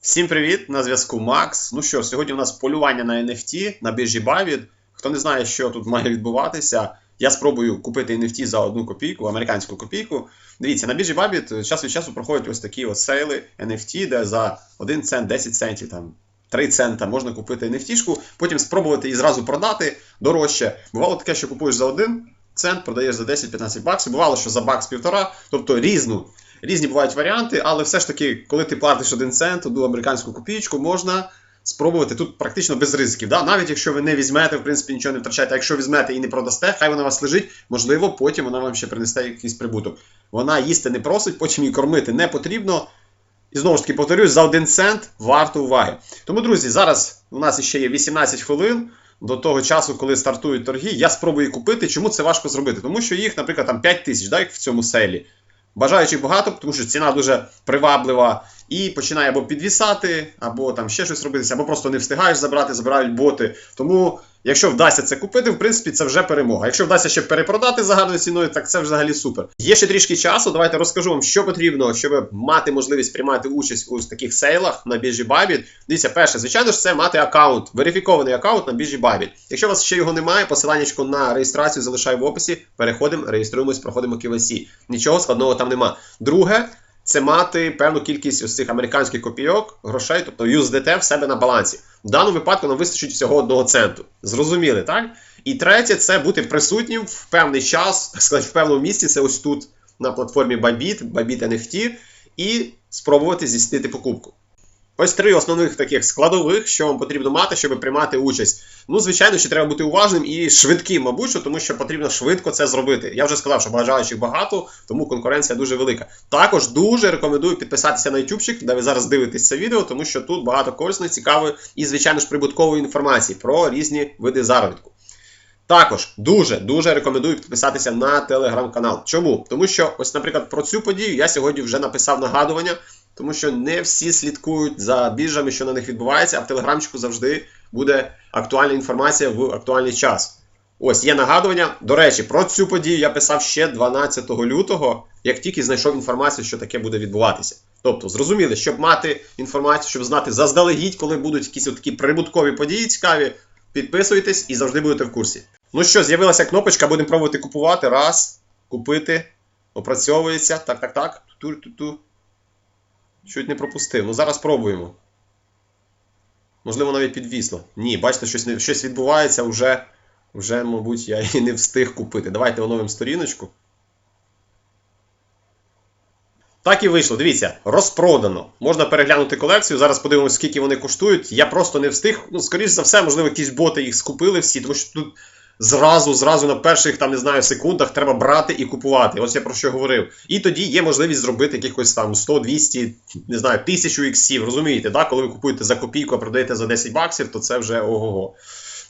Всім привіт! На зв'язку Макс. Ну що, сьогодні у нас полювання на NFT на біржі Bybit. Хто не знає, що тут має відбуватися, я спробую купити NFT за одну копійку, американську копійку. Дивіться, на біржі Bybit час від часу проходять ось такі от сейли NFT, де за 1 цент, 10 центів, там 3 цента можна купити NFT-шку, потім спробувати її зразу продати дорожче. Бувало таке, що купуєш за 1 цент, продаєш за 10-15 баксів. Бувало, що за бакс півтора, тобто різну. Різні бувають варіанти, але все ж таки, коли ти платиш один цент, одну американську копійку, можна спробувати тут практично без ризиків. Да? Навіть якщо ви не візьмете, в принципі, нічого не втрачаєте, якщо візьмете і не продасте, хай вона у вас лежить, можливо, потім вона вам ще принесе якийсь прибуток. Вона їсти не просить, потім її кормити не потрібно. І знову ж таки, повторюсь, за один цент варто уваги. Тому, друзі, зараз у нас ще є 18 хвилин. До того часу, коли стартують торги, я спробую купити. Чому це важко зробити? Тому що їх, наприклад, там 5 тисяч, да, як в цьому селі. Бажаючих багато, тому що ціна дуже приваблива і починає або підвісати, або там ще щось робитися, або просто не встигаєш забрати, забирають боти. Тому, якщо вдасться це купити, в принципі, це вже перемога. Якщо вдасться ще перепродати за гарною ціною, так це взагалі супер. Є ще трішки часу. Давайте розкажу вам, що потрібно, щоб мати можливість приймати участь у таких сейлах на біржі Bybit. Дивіться, перше, звичайно ж, це мати аккаунт, верифікований аккаунт на біржі Bybit. Якщо у вас ще його немає, посилання на реєстрацію залишаю в описі. Переходимо, реєструємось, проходимо KYC. Нічого складного там нема. Друге. Це мати певну кількість ось цих американських копійок, грошей, тобто USDT в себе на балансі. В даному випадку нам вистачить всього одного центу. Зрозуміли, так? І третє, це бути присутнім в певний час, сказати, в певному місці. Це ось тут на платформі Bybit, Bybit NFT, і спробувати здійснити покупку. Ось три основних таких складових, що вам потрібно мати, щоб приймати участь. Ну, звичайно, ще треба бути уважним і швидким, мабуть, тому що потрібно швидко це зробити. Я вже сказав, що бажаючих багато, тому конкуренція дуже велика. Також дуже рекомендую підписатися на YouTube, де ви зараз дивитесь це відео, тому що тут багато корисної, цікавої і, звичайно ж, прибуткової інформації про різні види заробітку. Також дуже-дуже рекомендую підписатися на телеграм-канал. Чому? Тому що, ось, наприклад, про цю подію я сьогодні вже написав нагадування. Тому що не всі слідкують за біржами, що на них відбувається, а в телеграмчику завжди буде актуальна інформація в актуальний час. Ось є нагадування. До речі, про цю подію я писав ще 12 лютого, як тільки знайшов інформацію, що таке буде відбуватися. Тобто, зрозуміли, щоб мати інформацію, щоб знати заздалегідь, коли будуть якісь такі прибуткові події цікаві, підписуйтесь і завжди будете в курсі. Ну що, з'явилася кнопочка, будемо пробувати купувати. Раз, купити, опрацьовується. Так, так, так. Ту-ту-ту. Чуть не пропустив. Ну зараз пробуємо. Можливо, навіть підвісло. Ні, бачите, щось щось відбувається, вже, вже, мабуть, я і не встиг купити. Давайте оновимо сторіночку. Так і вийшло. Дивіться, розпродано. Можна переглянути колекцію. Зараз подивимося, скільки вони коштують. Я просто не встиг. Ну, скоріш за все, можливо, якісь боти їх скупили всі, тому що тут зразу, зразу на перших там, не знаю, секундах треба брати і купувати. Ось я про що говорив. І тоді є можливість зробити якихось там 100, 200, не знаю, тисячу іксів. Розумієте, да? коли ви купуєте за копійку, а продаєте за 10 баксів, то це вже ого-го.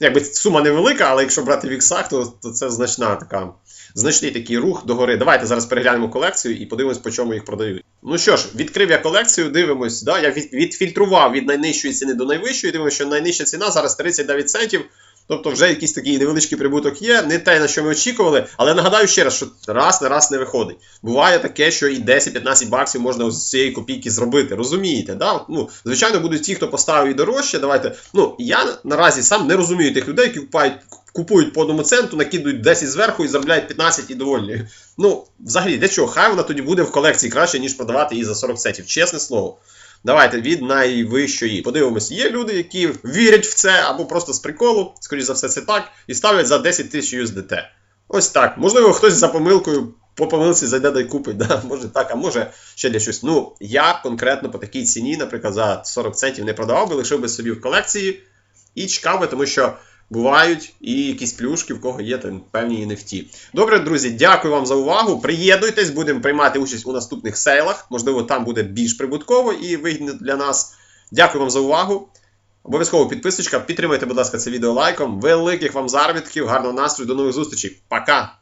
Якби сума невелика, але якщо брати в іксах, то, то це значна така. Значний такий рух догори. Давайте зараз переглянемо колекцію і подивимось, по чому їх продають. Ну що ж, відкрив я колекцію, дивимось. Да? Я від, відфільтрував від найнижчої ціни до найвищої. Дивимося, що найнижча ціна зараз 39 центів. Тобто вже якийсь такий невеличкий прибуток є, не те, на що ми очікували. Але нагадаю ще раз, що раз на раз не виходить. Буває таке, що і 10-15 баксів можна з цієї копійки зробити. Розумієте? да? Ну, Звичайно, будуть ті, хто поставив і дорожче. Давайте. Ну, я наразі сам не розумію тих людей, які купують. Купують по одному центу, накидують 10 зверху і заробляють 15 і довольні. Ну, взагалі, для чого? Хай вона тоді буде в колекції краще, ніж продавати її за 40 центів. Чесне слово. Давайте від найвищої. Подивимось, є люди, які вірять в це, або просто з приколу, скоріш за все, це так, і ставлять за 10 тисяч USDT. Ось так. Можливо, хтось за помилкою по помилці зайде да й купить. Да? Може так, а може ще для щось. Ну, я конкретно по такій ціні, наприклад, за 40 центів не продавав би, лишив би собі в колекції і чекав би, тому що. Бувають і якісь плюшки, в кого є там певні NFT. Добре, друзі, дякую вам за увагу. Приєднуйтесь, будемо приймати участь у наступних сейлах. Можливо, там буде більш прибутково і вигідно для нас. Дякую вам за увагу. Обов'язково підписочка. Підтримайте, будь ласка, це відео лайком. Великих вам заробітків, гарного настрою, до нових зустрічей. Пока!